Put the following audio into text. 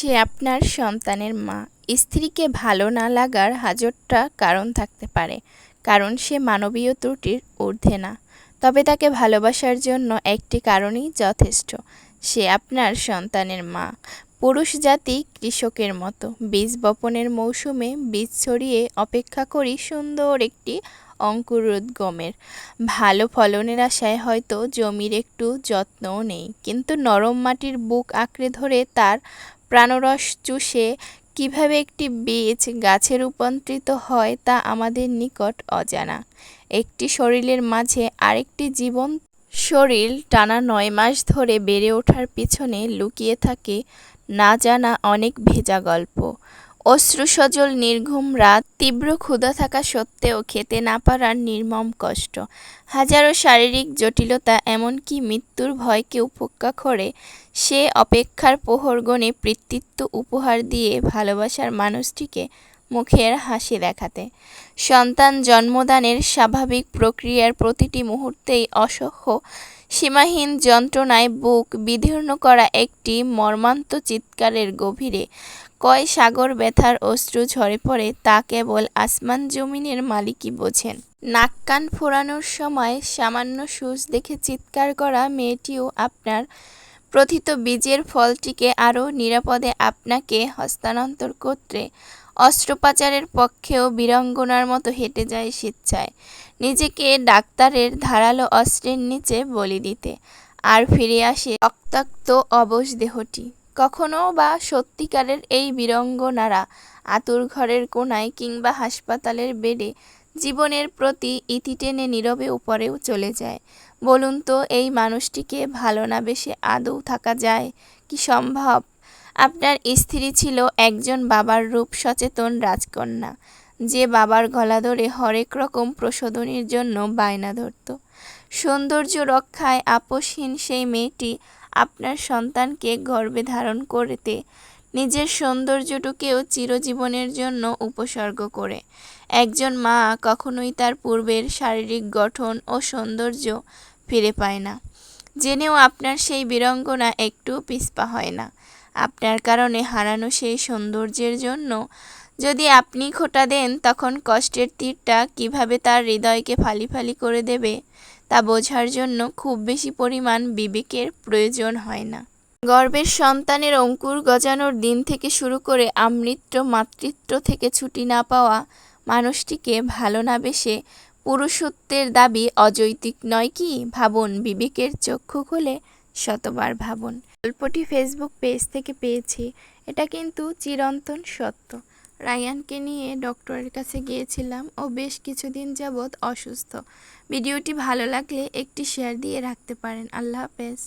সে আপনার সন্তানের মা। স্ত্রীকে ভালো না লাগার হাজারটা কারণ থাকতে পারে, কারণ সে মানবীয় ত্রুটির ঊর্ধ্বে না। তবে তাকে ভালোবাসার জন্য একটি কারণই যথেষ্ট। সে আপনার সন্তানের মা। পুরুষ জাতি কৃষকের মতো। বীজ বপনের মৌসুমে বীজ ছড়িয়ে অপেক্ষা করি সুন্দর একটি অঙ্কুরোদ্গমের ভালো ফলনের আশায় হয়তো জমির একটু যত্নও নেই, কিন্তু নরম মাটির বুক আঁকড়ে ধরে তার প্রাণরস চুষে কীভাবে একটি বীজ গাছে রূপান্তরিত হয় তা আমাদের নিকট অজানা। একটি শরীরের মাঝে আরেকটি জীবন শরীর টানা নয় মাস ধরে বেড়ে ওঠার পিছনে লুকিয়ে থাকে না জানা অনেক ভেজা গল্প। অশ্রুসজল নির্ঘুম রাত তীব্র ক্ষুধা থাকা সত্ত্বেও খেতে না পারার নির্মম কষ্ট। হাজারো শারীরিক জটিলতা, এমনকি মৃত্যুর ভয়কে উপেক্ষা করে সে অপেক্ষার প্রহর গণে উপহার দিয়ে ভালোবাসার মানুষটিকে মুখের হাসি দেখাতে। সন্তান জন্মদানের স্বাভাবিক প্রক্রিয়ার প্রতিটি মুহূর্তেই অসহ্য সীমাহীন যন্ত্রণায় বুক বিদীর্ণ করা একটি মর্মান্ত চিৎকারের গভীরে কয় সাগর ব্যথার অশ্রু ঝরে পড়ে তা কেবল আসমান জমিনের মালিকই বোঝেন। নাক কান ফোরানোর সময় সামান্য সুচ দেখে চিৎকার করা মেয়েটিও আপনার প্রথিত বীজের ফলটিকে আরও নিরাপদে আপনাকে হস্তান্তর করতে অস্ত্রোপচারের পক্ষেও বীরাঙ্গনার মতো হেঁটে যায় স্বেচ্ছায়। নিজেকে ডাক্তারের ধারালো অস্ত্রের নিচে বলি দিতে। আর ফিরে আসে রক্তাক্ত অবশ দেহটি। কখনো বা সত্যিকারের এই বীরঙ্গনারা আতুর ঘরের কোনায় কিংবা হাসপাতালের বেডে জীবনের প্রতি ইতি টেনে নীরবে উপরেও চলে যায়। বলুন তো, এই মানুষটিকে ভালো না বেশে আদৌ থাকা যায়? কি সম্ভব? আপনার স্ত্রী ছিল একজন বাবার রূপ সচেতন রাজকন্যা। যে বাবার গলা ধরে হরেক রকম প্রশোধনীর জন্য বায়না ধরত। সৌন্দর্য রক্ষায় আপোষহীন সেই মেয়েটি আপনার সন্তানকে গর্ভে ধারণ করতে, নিজের সৌন্দর্যটুকেও চিরজীবনের জন্য উপসর্গ করে। একজন মা কখনোই তার পূর্বের শারীরিক গঠন ও সৌন্দর্য ফিরে পায় না। জেনেও আপনার সেই বীরঙ্গনা একটু পিছপা হয় না। আপনার কারণে হারানো সেই সৌন্দর্যের জন্য যদি আপনি খোটা দেন, তখন কষ্টের তীরটা কীভাবে তার হৃদয়কে ফালি ফালি করে দেবে, তা বোঝার জন্য খুব বেশি পরিমাণ বিবেকের প্রয়োজন হয় না। গর্বের সন্তানের অঙ্কুর গজানোর দিন থেকে শুরু করে আমৃত্য মাতৃত্ব থেকে ছুটি না পাওয়া মানুষটিকে ভালো না বেশে পুরুষত্বের দাবি অযৌক্তিক নয় কি? ভাবুন, বিবেকের চক্ষু খুলে শতবার ভাবুন। গল্পটি ফেসবুক পেজ থেকে পেয়েছি। এটা কিন্তু চিরন্তন সত্য। রায়ানকে নিয়ে ডক্টরের কাছে গিয়েছিলাম ও বেশ কিছুদিন যাবৎ অসুস্থ। ভিডিওটি ভালো লাগলে একটি শেয়ার দিয়ে রাখতে পারেন। আল্লাহ হাফেজ।